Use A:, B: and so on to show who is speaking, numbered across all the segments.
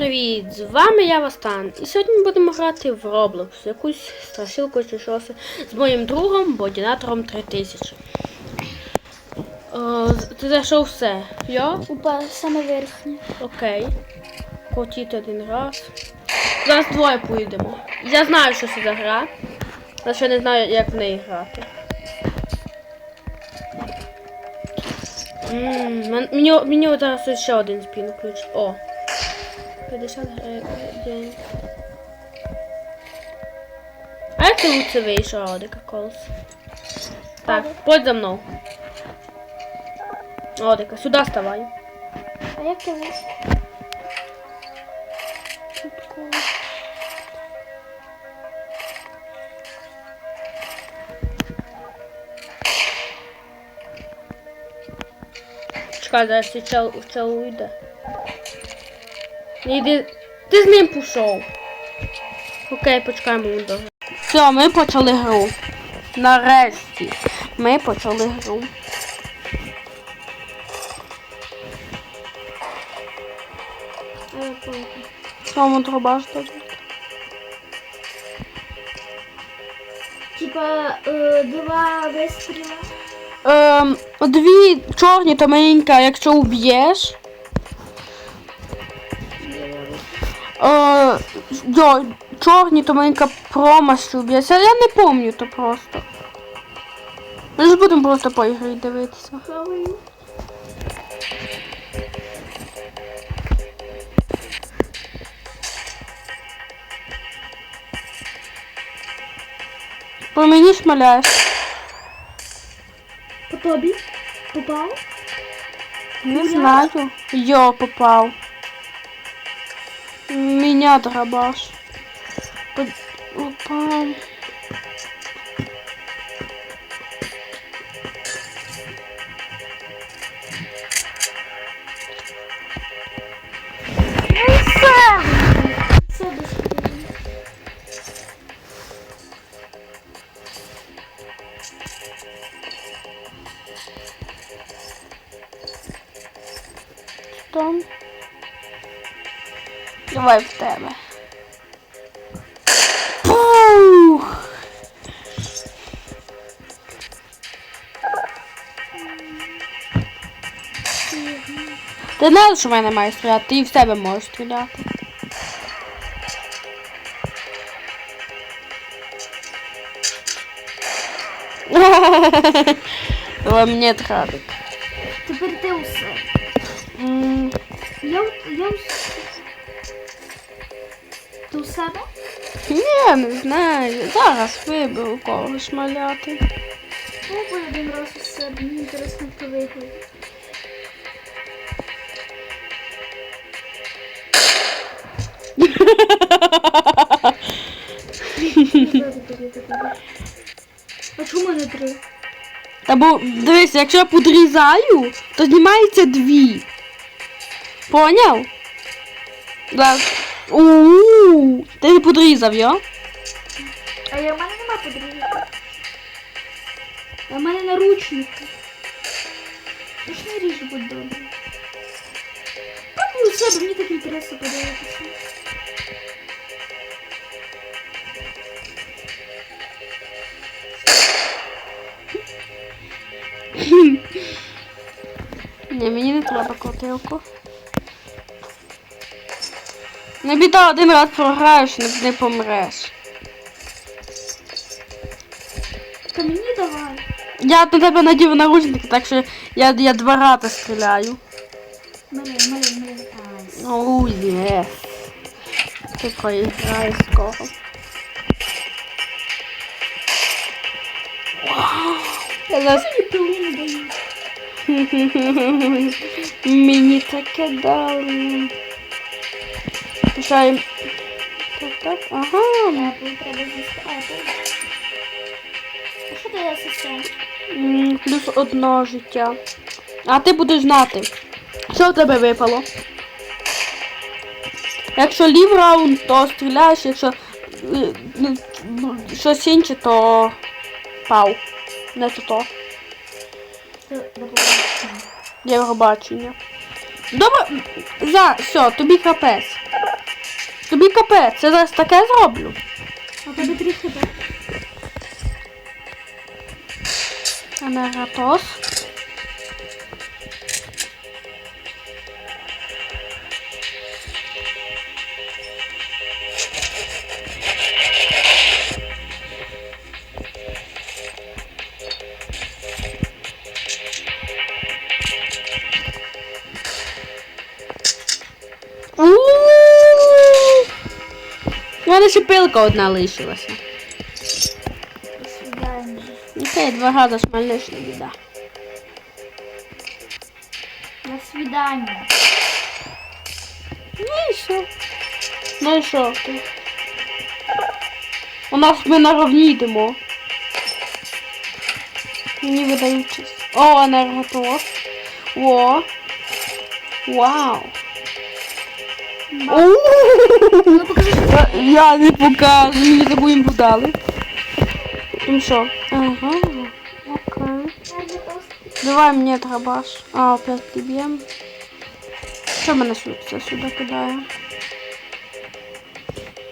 A: привіт! З вами я Вастан. І сьогодні ми будемо грати в Roblox, якусь страшилку чи щось з моїм другом Бодінатором 3000. О, ти зайшов все. Йо?
B: Упа саме верхнє.
A: Окей. Хотіти один раз. Зараз двоє поїдемо. Я знаю, що це за гра. але ще не знаю, як в неї грати. Мені, мені зараз ще один спін включить. О. 50 гривень. А як ти лучше вийшов, Одика Колос? Так, подь за мною. Одика, сюди ставай.
B: А як ти вийшов?
A: Чекай, зараз цей чел, чел уйде. Не йди. Ти з ним пішов. Окей, почекаємо до. Все, ми почали гру. Нарешті. Ми почали гру.
B: А я понял.
A: Дробаш тут?
B: Типа е, два вистріла.
A: Ем, дві чорні та маленька, якщо уб'єш. Е, йо, чорні то маленька промас уб'єш. Я не пам'ятаю то просто. Ми ж будемо просто по ігрі дивитися. По мені шмаляєш.
B: По тобі? Попав?
A: Не знаю. Йо, попав. Меня дробаш. По- Упав.
B: Це десь.
A: Там. Давай в тебе. Пух! Ти знаєш, що в мене має стріляти, ти і в себе можеш стріляти. Давай мені трабик.
B: Тепер ти усе.
A: М,
B: Я, у- я усе. У себе?
A: Ні, не знаю. Зараз виберу кого шмаляти.
B: Попробуй один раз у себе. Мені інтересно, хто виграє. А чому не три?
A: Та бо дивись, якщо я подрізаю, то знімається дві. Поняв? Да. У-у-у. Ти не подрізав, йо?
B: А я в мене нема подрізки. А в мене наручники. Ну ж не ріж, будь добре. Попробуй у себе, мені так інтересно подивитися.
A: Ні, мені не треба котилку. Не біда, один раз програєш, не, помреш.
B: Та мені давай.
A: Я на тебе надів наручники, так що я, я два рази стріляю.
B: Мене, мене, мене.
A: Оу, є. Ти проіграєш скоро. Я зараз
B: Мені.
A: Мені таке дали. Пишаємо. Так, так, ага.
B: Треба. А що дає система?
A: Плюс одно життя. А ти будеш знати, що в тебе випало. Якщо лів раунд, то стріляєш, якщо е, ну, щось інше, то пау. Не то то.
B: До побачення.
A: Євробачення. Добре, за, все, тобі капець. Тобі капець, я зараз таке зроблю.
B: А тобі три хіба.
A: Енерготос. Мене ще пилка одна лишилася.
B: До свидання.
A: Окей, два рази шмальниш не біда.
B: До свидання.
A: Ну і що? Ну і що ти? У нас ми на равні йдемо. Мені видають честь. О, енерготос. О. Вау.
B: Ну покажи.
A: Я- не покажу, мені таку їм подали. Ну що? Ага. Окей. Давай мені трабаш. А, опять ти б'єм. Що мене сюди, це сюди кидає?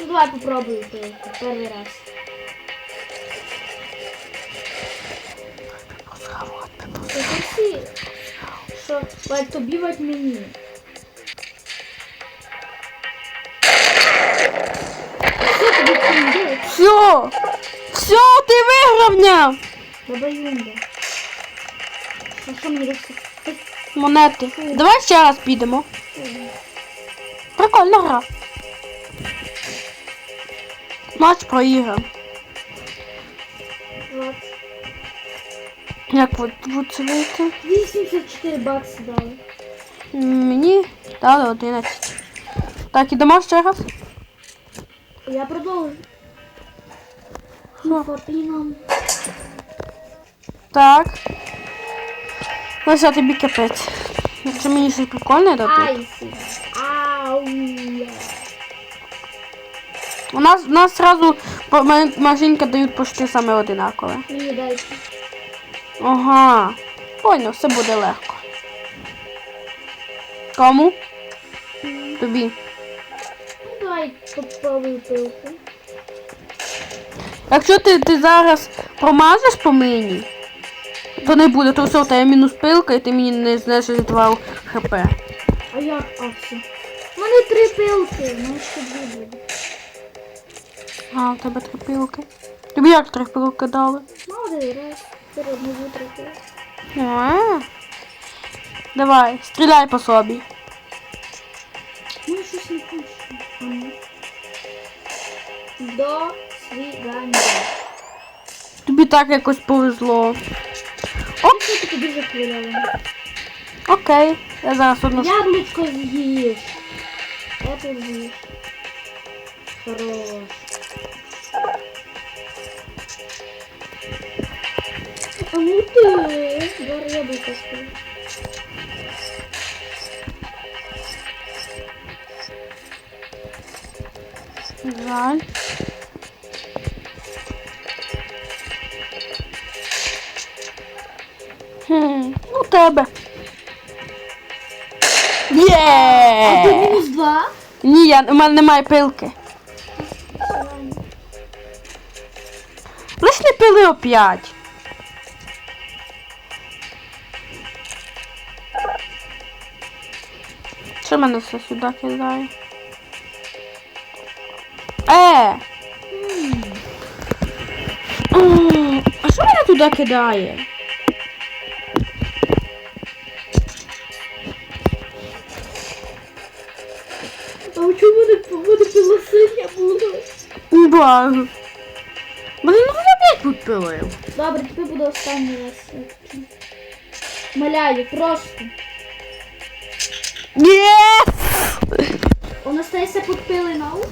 B: Ну давай попробуй. Перший раз. Що? Тобі вать мені.
A: Все! Все, ти вигравня!
B: Баба Юнда. А що мені?
A: Монети. Давай ще раз підемо. Прикольна гра. Матч проіграємо. Як от це вийти?
B: 84 бакси дали.
A: Мені дали 11. Так, ідемо ще раз.
B: Я продовжу. Фотином.
A: Так. Ну все, тобі капець. Якщо мені щось прикольне дадуть. У нас, у нас сразу по- ма- машинка дають почти саме одинакове.
B: Мені дайте.
A: Ага. Понял, все буде легко. Кому? Тобі.
B: Ну, давай попробую пилку.
A: Якщо ти, ти зараз промажеш по мені, то не буде, то все, у тебе мінус пилка і ти мені не знесеш 2 хп.
B: А як? А, все. У мене три пилки. Ну, ще дві буде.
A: А, у тебе три пилки. Тобі як три пилки дали?
B: Молодий, раз. Вперед, не витратила.
A: А. Давай, стріляй по собі.
B: Ну, щось не хоче. А До.
A: Тобі так якось повезло.
B: Що ти тобі захвиляла?
A: Окей, я зараз одну.
B: Яблучко з'їш. Это з'їш. Хорош. А ну ти. Зараз яблуко скажу.
A: Жаль. Тебе.
B: А ти
A: Є!
B: мінус два?
A: Ні, я, у мене немає пилки. Лиш не пили опять. Що мене все сюди кидає? Е! М, А що мене туди кидає? Баг. Блин, ну опять тут пилив.
B: Добре, тепер буде останній раз. Маляю, просто.
A: Єс!
B: Он остається підпили на ус?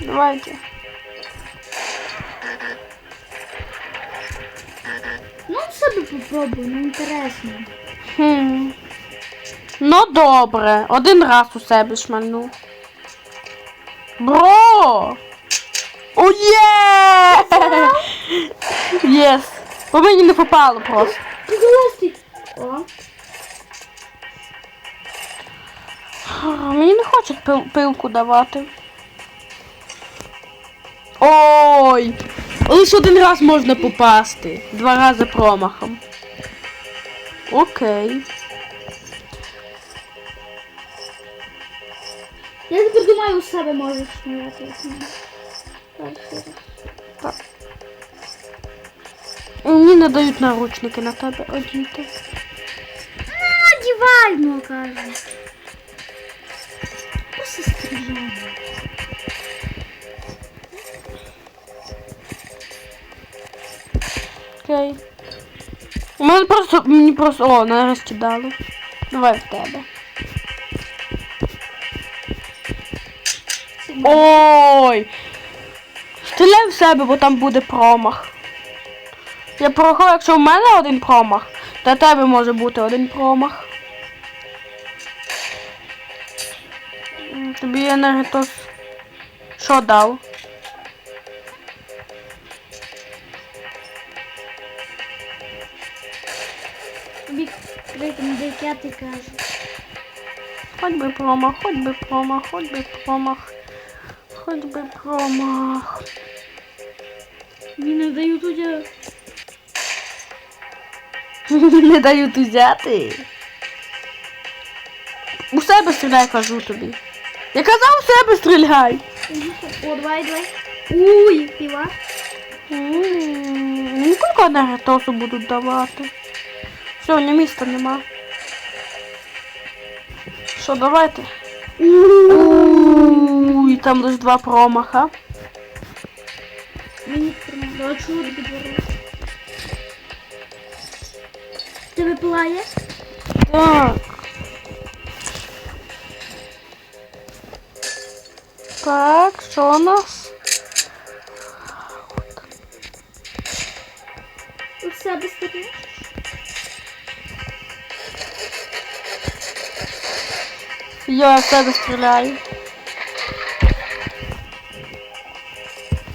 A: Давайте.
B: Ну, собі попробуй, ну інтересно.
A: Хм. Ну добре. Один раз у себе шмальну. Бро! Оє! Єс! По мені не попало просто.
B: Підростить. О.
A: Мені не хочуть пил пилку давати. Ой! Лише один раз можна попасти. Два рази промахом. Окей.
B: я тепер думаю, у себе можеш як. Так.
A: Мені не дають наручники на тебе одіти.
B: Надівай, ну каже. Просто.
A: Мені просто. О, нарешті дали. Давай в тебе. Ой! Стріляй в себе, бо там буде промах. Я порахую, якщо в мене один промах, то в тебе може бути один промах. Тобі енергетос що дав?
B: Тобі рейтинг п'ятий каже.
A: Хоть би промах, хоть би промах, хоть би промах. Хоть би промах.
B: Мені не дають удя.
A: Не дають взяти. У себе стріляй, кажу тобі. Я казав, у себе стріляй.
B: О, давай, давай. Уй, піва.
A: М, Ну, скільки енергетосу будуть давати? Сьогодні міста нема. Що, давайте? Уй, там лише два промаха.
B: Мені. Давай чого. Тебе пилає?
A: Так. Так, що у нас? Я в тебе стріляю.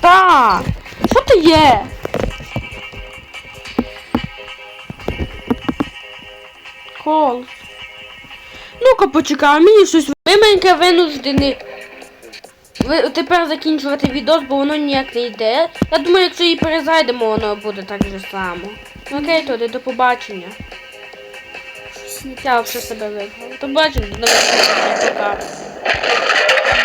A: Так. Що ти є? Кол. Ну-ка почекай, мені щось вименьке винуждений. Ви тепер закінчувати відос, бо воно ніяк не йде. Я думаю, якщо її перезайдемо, воно буде так же само. Окей, тоді до побачення сміття все себе вигнало. То бачимо, до нових.